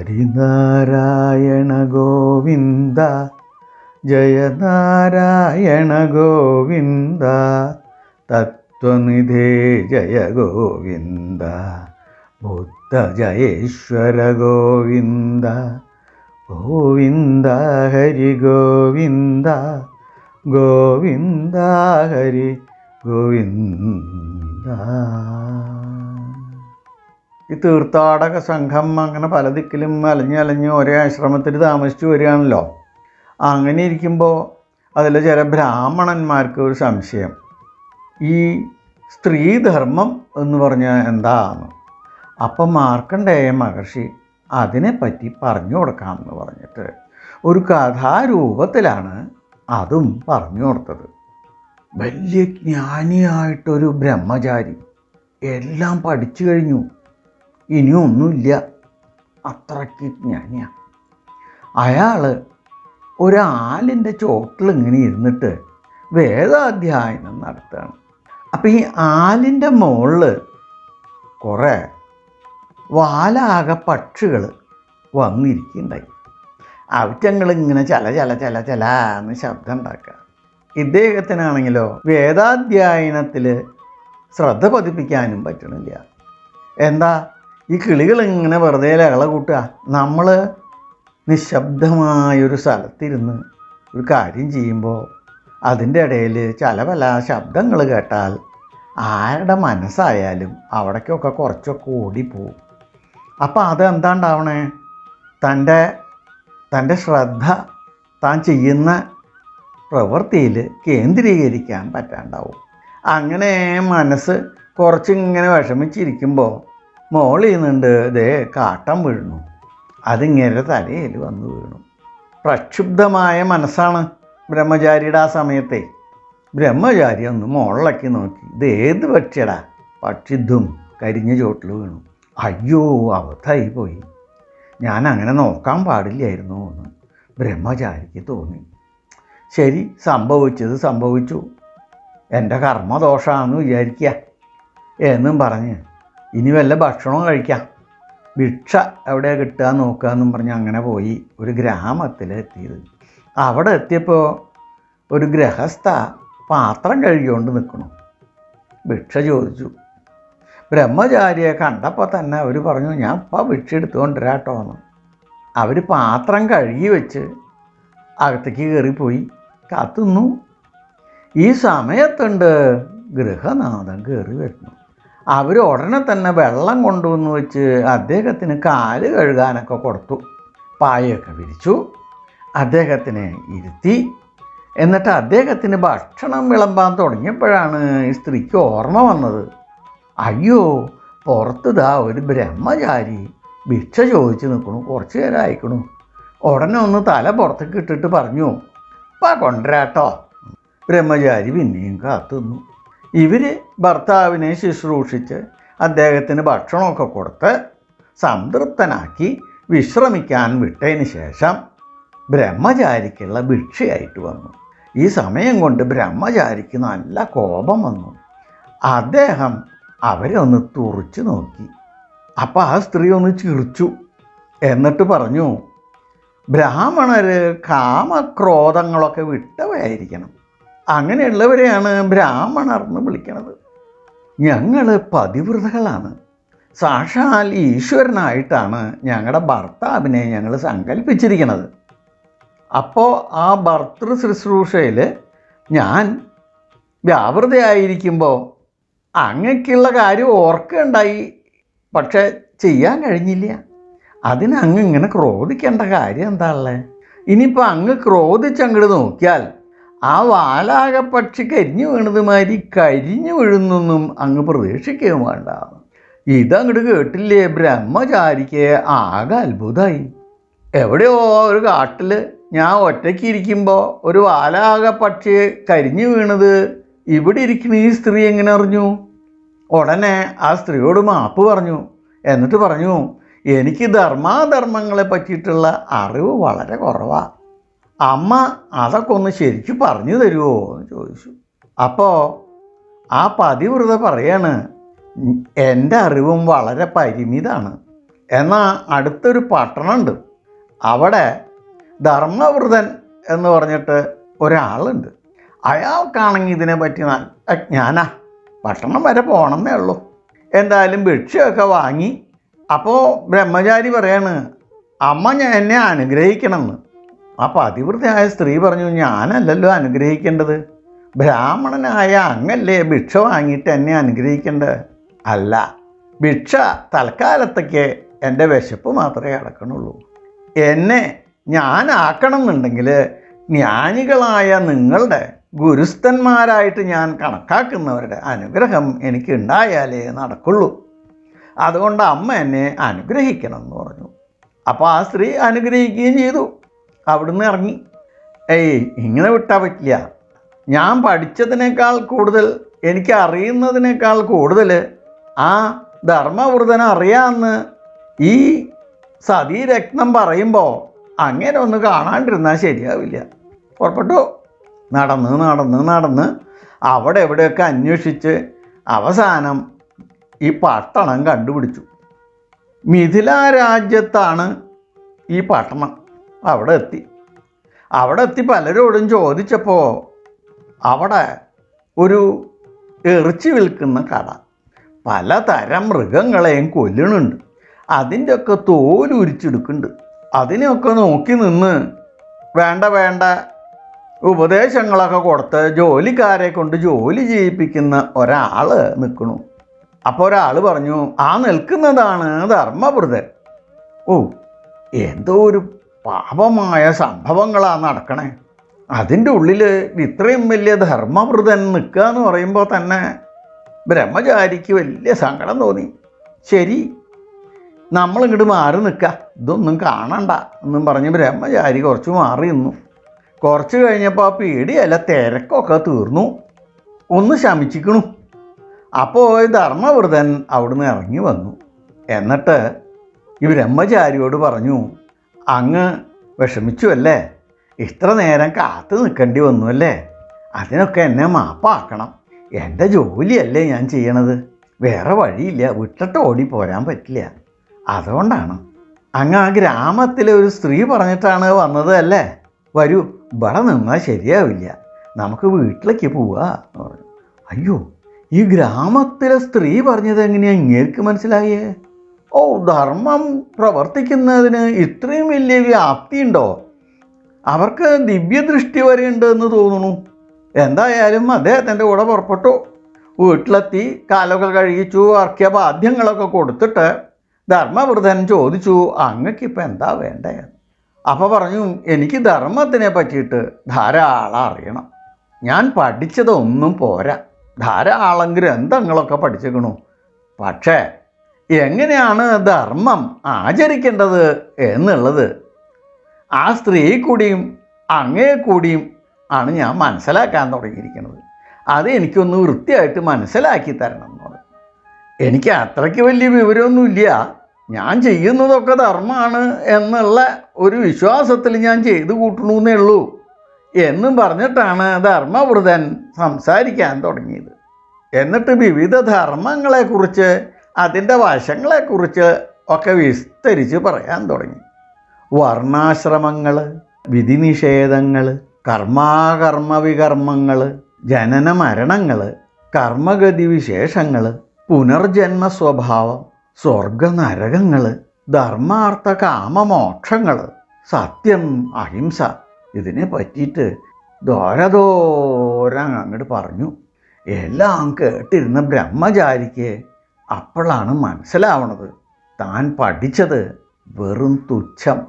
ഹരിനാരായണ ഗോവിന്ദ ജയനാരായണ ഗോവിന്ദ തത്വനിധേ ജയ ഗോവിന്ദ ബുദ്ധ ജയേശ്വര ഗോവിന്ദ ഗോവിന്ദ ഹരി ഗോവിന്ദ ഗോവിന്ദ ഹരി ഗോവിന്ദ. ഈ തീർത്ഥാടക സംഘം അങ്ങനെ പല ദിക്കിലും അലഞ്ഞ് അലഞ്ഞ് ഒരേ ആശ്രമത്തിൽ താമസിച്ചു വരികയാണല്ലോ. അങ്ങനെ ഇരിക്കുമ്പോൾ അതിൽ ചില ബ്രാഹ്മണന്മാർക്ക് ഒരു സംശയം. ഈ സ്ത്രീധർമ്മം എന്ന് പറഞ്ഞാൽ എന്താണ് അപ്പം മാർക്കണ്ടേയ മഹർഷി അതിനെപ്പറ്റി പറഞ്ഞു കൊടുക്കാമെന്ന് പറഞ്ഞിട്ട് ഒരു കഥാരൂപത്തിലാണ് അതും പറഞ്ഞു കൊടുത്തത്. വലിയ ജ്ഞാനിയായിട്ടൊരു ബ്രഹ്മചാരി. എല്ലാം പഠിച്ചു കഴിഞ്ഞു. ഇനിയൊന്നുമില്ല അത്രയ്ക്ക് ജ്ഞാനിയാണ് അയാൾ ഒരാലിന്റെ ചോട്ടിൽ ഇങ്ങനെ ഇരുന്നിട്ട് വേദാധ്യായനം നടത്തുകയാണ്. അപ്പം ഈ ആലിന്റെ മുകളിൽ കുറേ വാലാക പക്ഷികൾ വന്നിരിക്കുന്നുണ്ടായി. അവറ്റങ്ങൾ ഇങ്ങനെ ചല ചല ചല ചല എന്ന് ശബ്ദം ഉണ്ടാക്കുക ഇദ്ദേഹത്തിനാണെങ്കിലോ വേദാധ്യായനത്തിൽ ശ്രദ്ധ പതിപ്പിക്കാനും പറ്റണില്ല. എന്താ? ഈ കിളികൾ ഇങ്ങനെ വെറുതെ ലഹള കൂട്ടുക. നമ്മൾ നിശബ്ദമായൊരു സ്ഥലത്തിരുന്ന് ഒരു കാര്യം ചെയ്യുമ്പോൾ അതിന്റെ ഇടയിൽ ചില പല ശബ്ദങ്ങൾ കേട്ടാൽ ആരുടെ മനസ്സായാലും അവിടേക്കൊക്കെ കുറച്ചൊക്കെ ഓടിപ്പോവും. അപ്പോൾ അതെന്താണ്ടാവണേ? തന്റെ തന്റെ ശ്രദ്ധ താൻ ചെയ്യുന്ന പ്രവൃത്തിയിൽ കേന്ദ്രീകരിക്കാൻ പറ്റാണ്ടാവും. അങ്ങനെ മനസ്സ് കുറച്ചിങ്ങനെ വിഷമിച്ചിരിക്കുമ്പോൾ മോളിൽ നിന്നുണ്ട് ദേ കാട്ടം വീഴുന്നു. അതിങ്ങനെ തലയിൽ വന്നു വീണു. പ്രക്ഷുബ്ധമായ മനസ്സാണ് ബ്രഹ്മചാരിയുടെ ആ സമയത്തെ. ബ്രഹ്മചാരി ഒന്ന് മുകളിലേക്ക് നോക്കി. ഇത് ഏത് പക്ഷിയടാ? പക്ഷിദ്ധും കരിഞ്ഞ ചോട്ടിൽ വീണു. അയ്യോ അവധായി പോയി. ഞാൻ അങ്ങനെ നോക്കാൻ പാടില്ലായിരുന്നു എന്ന് ബ്രഹ്മചാരിക്ക് തോന്നി. ശരി സംഭവിച്ചത് സംഭവിച്ചു. എന്റെ കർമ്മദോഷമാണെന്ന് വിചാരിക്കുക എന്നും പറഞ്ഞ് ഇനി വല്ല ഭക്ഷണവും കഴിക്കാം. ഭിക്ഷ എവിടെ കിട്ടുക നോക്കുക എന്നും പറഞ്ഞ് അങ്ങനെ പോയി ഒരു ഗ്രാമത്തിൽ എത്തിയത്. അവിടെ എത്തിയപ്പോൾ ഒരു ഗ്രഹസ്ഥ പാത്രം കഴുകിക്കൊണ്ട് നിൽക്കണു ഭിക്ഷ ചോദിച്ചു. ബ്രഹ്മചാരിയെ കണ്ടപ്പോൾ തന്നെ അവർ പറഞ്ഞു ഞാൻ ഇപ്പം ഭിക്ഷ എടുത്തുകൊണ്ടിരാട്ടോ എന്ന്. അവർ പാത്രം കഴുകി വെച്ച് അകത്തേക്ക് കയറിപ്പോയി. കാത്തുന്നു ഈ സമയത്തുണ്ട് ഗൃഹനാഥം കയറി വരുന്നു. അവർ ഉടനെ തന്നെ വെള്ളം കൊണ്ടുവന്ന് വെച്ച് അദ്ദേഹത്തിന് കാൽ കഴുകാനൊക്കെ കൊടുത്തു. പായൊക്കെ വിരിച്ചു. അദ്ദേഹത്തിനെ ഇരുത്തി. എന്നിട്ട് അദ്ദേഹത്തിന് ഭക്ഷണം വിളമ്പാൻ തുടങ്ങിയപ്പോഴാണ് ഈ സ്ത്രീക്ക് ഓർമ്മ വന്നത്. അയ്യോ പുറത്തുതാ ഒരു ബ്രഹ്മചാരി ഭിക്ഷ ചോദിച്ച് നിൽക്കണു കുറച്ച് നേരം അയക്കണു ഉടനെ ഒന്ന് തല പുറത്തേക്ക് ഇട്ടിട്ട് പറഞ്ഞു പാ കൊണ്ടുവരാട്ടോ. ബ്രഹ്മചാരി പിന്നെയും കാത്തുനിന്നു. ഇവർ ഭർത്താവിനെ ശുശ്രൂഷിച്ച് അദ്ദേഹത്തിന് ഭക്ഷണമൊക്കെ കൊടുത്ത് സംതൃപ്തനാക്കി വിശ്രമിക്കാൻ വിട്ടതിന് ശേഷം ബ്രഹ്മചാരിക്കുള്ള ഭിക്ഷയായിട്ട് വന്നു. ഈ സമയം കൊണ്ട് ബ്രഹ്മചാരിക്ക് നല്ല കോപം വന്നു. അദ്ദേഹം അവരെ ഒന്ന് തുറച്ചു നോക്കി. അപ്പോൾ ആ സ്ത്രീ ഒന്ന് ചിറിച്ചു എന്നിട്ട് പറഞ്ഞു ബ്രാഹ്മണർ കാമക്രോധങ്ങളൊക്കെ വിട്ടവയായിരിക്കണം. അങ്ങനെയുള്ളവരെയാണ് ബ്രാഹ്മണർ എന്ന് വിളിക്കുന്നത് ഞങ്ങൾ പതിവ്രതകളാണ്. സാക്ഷാൽ ഈശ്വരനായിട്ടാണ് ഞങ്ങളുടെ ഭർത്താവിനെ ഞങ്ങൾ സങ്കല്പിച്ചിരിക്കുന്നത് അപ്പോൾ ആ ഭർത്തൃ ശുശ്രൂഷയിൽ ഞാൻ വ്യാപൃതയായിരിക്കുമ്പോൾ അങ്ങക്കുള്ള കാര്യം ഓർക്കുകയുണ്ടായി പക്ഷെ ചെയ്യാൻ കഴിഞ്ഞില്ല. അതിന് അങ്ങ് ഇങ്ങനെ ക്രോധിക്കേണ്ട കാര്യം എന്താ ഉള്ളത് ഇനിയിപ്പോൾ അങ്ങ് ക്രോധിച്ചങ്ങോട്ട് നോക്കിയാൽ ആ വാലാക പക്ഷി കരിഞ്ഞു വീണത് മാതിരി കരിഞ്ഞു വീഴുന്നൊന്നും അങ്ങ് പ്രതീക്ഷിക്കുകയും വേണ്ട. ഇതങ്ങോട്ട് കേട്ടില്ലേ? ബ്രഹ്മചാരിക്ക് ആകെ അത്ഭുതമായി എവിടെയോ ഒരു കാട്ടിൽ ഞാൻ ഒറ്റയ്ക്ക് ഇരിക്കുമ്പോൾ ഒരു വാലാക പക്ഷി കരിഞ്ഞു വീണത് ഇവിടെ ഇരിക്കുന്ന ഈ സ്ത്രീ എങ്ങനെ അറിഞ്ഞു? ഉടനെ ആ സ്ത്രീയോട് മാപ്പ് പറഞ്ഞു. എന്നിട്ട് പറഞ്ഞു എനിക്ക് ധർമാധർമ്മങ്ങളെ പറ്റിയിട്ടുള്ള അറിവ് വളരെ കുറവാണ് അമ്മ അതൊക്കെ ഒന്ന് ശരിക്കും പറഞ്ഞു തരുമോ എന്ന് ചോദിച്ചു. അപ്പോൾ ആ പതിവ്രത പറയാണ് എന്റെ അറിവും വളരെ പരിമിതമാണ് എന്നാൽ അടുത്തൊരു പട്ടണമുണ്ട്. അവിടെ ധർമ്മവൃതൻ എന്ന് പറഞ്ഞിട്ട് ഒരാളുണ്ട്. അയാൾക്കാണെങ്കിൽ ഇതിനെ പറ്റി നല്ല ജ്ഞാനാ പട്ടണം വരെ പോകണമെന്നേ ഉള്ളൂ. എന്തായാലും ഭിക്ഷയൊക്കെ വാങ്ങി. അപ്പോൾ ബ്രഹ്മചാരി പറയാണ് അമ്മ എന്നെ അനുഗ്രഹിക്കണമെന്ന്. ആ പതിവൃതയായ സ്ത്രീ പറഞ്ഞു ഞാനല്ലല്ലോ അനുഗ്രഹിക്കേണ്ടത്. ബ്രാഹ്മണനായ അങ്ങല്ലേ ഭിക്ഷ വാങ്ങിയിട്ട് എന്നെ അനുഗ്രഹിക്കേണ്ടത് അല്ല ഭിക്ഷ തൽക്കാലത്തേക്ക് എന്റെ വിശപ്പ് മാത്രമേ അടക്കണുള്ളൂ. എന്നെ ഞാനാക്കണം എന്നുണ്ടെങ്കിൽ ജ്ഞാനികളായ നിങ്ങളുടെ ഗുരുസ്ഥന്മാരായിട്ട് ഞാൻ കണക്കാക്കുന്നവരുടെ അനുഗ്രഹം എനിക്ക് ഉണ്ടായാലേ നടക്കുള്ളൂ. അതുകൊണ്ട് അമ്മ എന്നെ അനുഗ്രഹിക്കണം എന്ന് പറഞ്ഞു. അപ്പോൾ ആ സ്ത്രീ അനുഗ്രഹിക്കുകയും ചെയ്തു. അവിടുന്ന് ഇറങ്ങി. ഏയ് ഇങ്ങനെ വിട്ടാൽ പറ്റില്ല. ഞാൻ പഠിച്ചതിനേക്കാൾ കൂടുതൽ എനിക്ക് അറിയുന്നതിനേക്കാൾ കൂടുതൽ ആ ധർമ്മവൃതനെ അറിയാമെന്ന് ഈ സതീരത്നം പറയുമ്പോൾ അങ്ങനെ ഒന്ന് കാണാണ്ടിരുന്നാൽ ശരിയാവില്ല. പുറപ്പെട്ടു. നടന്ന് നടന്ന് നടന്ന് അവിടെ എവിടെയൊക്കെ അന്വേഷിച്ച് അവസാനം ഈ പട്ടണം കണ്ടുപിടിച്ചു. മിഥില രാജ്യത്താണ് ഈ പട്ടണം. അവിടെ എത്തി അവിടെ എത്തി പലരോടും ചോദിച്ചപ്പോൾ അവിടെ ഒരു എറിച്ചി വിൽക്കുന്ന കട. പലതരം മൃഗങ്ങളെയും കൊല്ലണുണ്ട്. അതിന്റെ തോൽ ഉരിച്ചെടുക്കുന്നുണ്ട്. അതിനെയൊക്കെ നോക്കി നിന്ന് വേണ്ട വേണ്ട ഉപദേശങ്ങളൊക്കെ കൊടുത്ത് ജോലിക്കാരെ കൊണ്ട് ജോലി ചെയ്യിപ്പിക്കുന്ന ഒരാൾ നിൽക്കണു അപ്പോൾ ഒരാൾ പറഞ്ഞു ആ നിൽക്കുന്നതാണ് ധർമ്മവൃതൻ ഓ എന്തോ ഒരു പാപമായ സംഭവങ്ങളാണ് നടക്കണേ. അതിന്റെ ഉള്ളിൽ ഇത്രയും വലിയ ധർമ്മവൃതൻ നിൽക്കുക എന്ന് പറയുമ്പോൾ തന്നെ ബ്രഹ്മചാരിക്ക് വലിയ സങ്കടം തോന്നി. ശരി നമ്മളിങ്ങോട്ട് മാറി നിൽക്കുക ഇതൊന്നും കാണണ്ട എന്നും പറഞ്ഞ് ബ്രഹ്മചാരി കുറച്ച് മാറി നിന്നു. കുറച്ച് കഴിഞ്ഞപ്പോൾ ആ പേടിയല്ല തിരക്കൊക്കെ തീർന്നു. ഒന്ന് ശമിച്ചിക്കണു. അപ്പോൾ ധർമ്മവൃതൻ അവിടുന്ന് ഇറങ്ങി വന്നു. എന്നിട്ട് ഈ ബ്രഹ്മചാരിയോട് പറഞ്ഞു അങ്ങ് വിഷമിച്ചു അല്ലേ ഇത്ര നേരം കാത്തു നിൽക്കേണ്ടി വന്നു അല്ലേ അതിനൊക്കെ എന്നെ മാപ്പാക്കണം. എന്റെ ജോലിയല്ലേ ഞാൻ ചെയ്യണത്. വേറെ വഴിയില്ല. വിട്ടിട്ട് ഓടി പോരാൻ പറ്റില്ല. അതുകൊണ്ടാണ്. അങ്ങ് ആ ഗ്രാമത്തിലെ ഒരു സ്ത്രീ പറഞ്ഞിട്ടാണ് വന്നത് അല്ലേ? വരൂ ഇവിടെ നിന്നാൽ ശരിയാവില്ല. നമുക്ക് വീട്ടിലേക്ക് പറഞ്ഞു. അയ്യോ ഈ ഗ്രാമത്തിലെ സ്ത്രീ പറഞ്ഞത് എങ്ങനെയാ ഇങ്ങേർക്ക് മനസ്സിലായേ? ഓ ധർമ്മം പ്രവർത്തിക്കുന്നതിന് ഇത്രയും വലിയ വ്യാപ്തി ഉണ്ടോ അവർക്ക് ദിവ്യദൃഷ്ടി വരെ ഉണ്ടെന്ന് തോന്നുന്നു. എന്തായാലും അദ്ദേഹത്തിന്റെ കൂടെ പുറപ്പെട്ടു. വീട്ടിലെത്തി കാലൊക്കെ കഴിയിച്ചു ബാധ്യങ്ങളൊക്കെ കൊടുത്തിട്ട് ധർമ്മവൃതൻ ചോദിച്ചു അങ്ങക്കിപ്പോൾ എന്താ വേണ്ടേ? അപ്പോൾ പറഞ്ഞു എനിക്ക് ധർമ്മത്തിനെ പറ്റിയിട്ട് ധാരാളം അറിയണം. ഞാൻ പഠിച്ചതൊന്നും പോരാ. ധാരാളം ഗ്രന്ഥങ്ങളൊക്കെ പഠിച്ചേക്കണു പക്ഷേ എങ്ങനെയാണ് ധർമ്മം ആചരിക്കേണ്ടത് എന്നുള്ളത്? ആ സ്ത്രീ കൂടിയും അങ്ങേ കൂടിയും ആണ് ഞാൻ മനസ്സിലാക്കാൻ തുടങ്ങിയിരിക്കുന്നത്. അത് എനിക്കൊന്ന് വൃത്തിയായിട്ട് മനസ്സിലാക്കി തരണം എന്ന് പറഞ്ഞു എനിക്ക് അത്രയ്ക്ക് വലിയ വിവരമൊന്നുമില്ല. ഞാൻ ചെയ്യുന്നതൊക്കെ ധർമ്മമാണ് എന്നുള്ള ഒരു വിശ്വാസത്തിൽ ഞാൻ ചെയ്തു കൂട്ടണമെന്നേ ഉള്ളൂ എന്നും പറഞ്ഞിട്ടാണ് ധർമ്മവൃതൻ സംസാരിക്കാൻ തുടങ്ങിയത്. എന്നിട്ട് വിവിധ ധർമ്മങ്ങളെക്കുറിച്ച് അതിന്റെ വശങ്ങളെക്കുറിച്ച് ഒക്കെ വിസ്തരിച്ച് പറയാൻ തുടങ്ങി. വർണാശ്രമങ്ങൾ വിധിനിഷേധങ്ങൾ കർമാകർമ്മ വികർമ്മങ്ങൾ ജനന മരണങ്ങൾ കർമ്മഗതി വിശേഷങ്ങൾ പുനർജന്മ സ്വഭാവം സ്വർഗനരകങ്ങൾ ധർമാർത്ഥ കാമമോക്ഷങ്ങൾ സത്യം അഹിംസ ഇതിനെ പറ്റിയിട്ട് ദോരദോരം അങ്ങോട്ട് പറഞ്ഞു. എല്ലാം കേട്ടിരുന്ന ബ്രഹ്മചാരിക്ക് അപ്പോഴാണ് മനസ്സിലാവണത്. താൻ പഠിച്ചത് വെറും തുച്ഛം.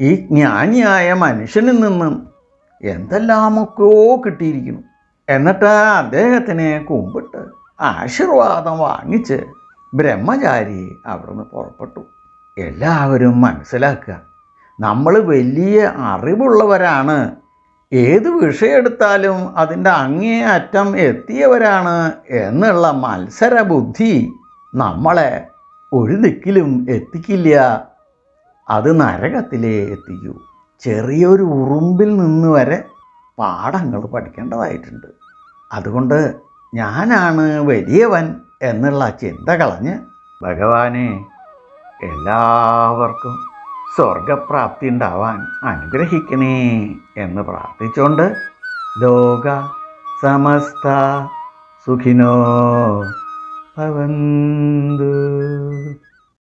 ഈ ജ്ഞാനിയായ മനുഷ്യനിൽ നിന്നും എന്തെല്ലാമൊക്കെയോ കിട്ടിയിരിക്കുന്നു. എന്നിട്ട് അദ്ദേഹത്തിനെ കുമ്പിട്ട് ആശീർവാദം വാങ്ങിച്ച് ബ്രഹ്മചാരി അവിടുന്ന് പുറപ്പെട്ടു. എല്ലാവരും മനസ്സിലാക്കുക നമ്മൾ വലിയ അറിവുള്ളവരാണ്. ഏത് വിഷയം എടുത്താലും അതിന്റെ അങ്ങേ അറ്റം എത്തിയവരാണ് എന്നുള്ള മത്സര ബുദ്ധി നമ്മളെ ഒരു ദിക്കിലും എത്തിക്കില്ല. അത് നരകത്തിലേ എത്തിക്കൂ. ചെറിയൊരു ഉറുമ്പിൽ നിന്ന് വരെ പാഠങ്ങൾ പഠിക്കേണ്ടതായിട്ടുണ്ട്. അതുകൊണ്ട് ഞാനാണ് വലിയവൻ എന്നുള്ള ചിന്ത കളഞ്ഞ് ഭഗവാനെ എല്ലാവർക്കും സ്വർഗപ്രാപ്തി ഉണ്ടാവാൻ അനുഗ്രഹിക്കണേ എന്ന് പ്രാർത്ഥിച്ചുകൊണ്ട് ലോക സമസ്ത സുഖിനോ. அவந்து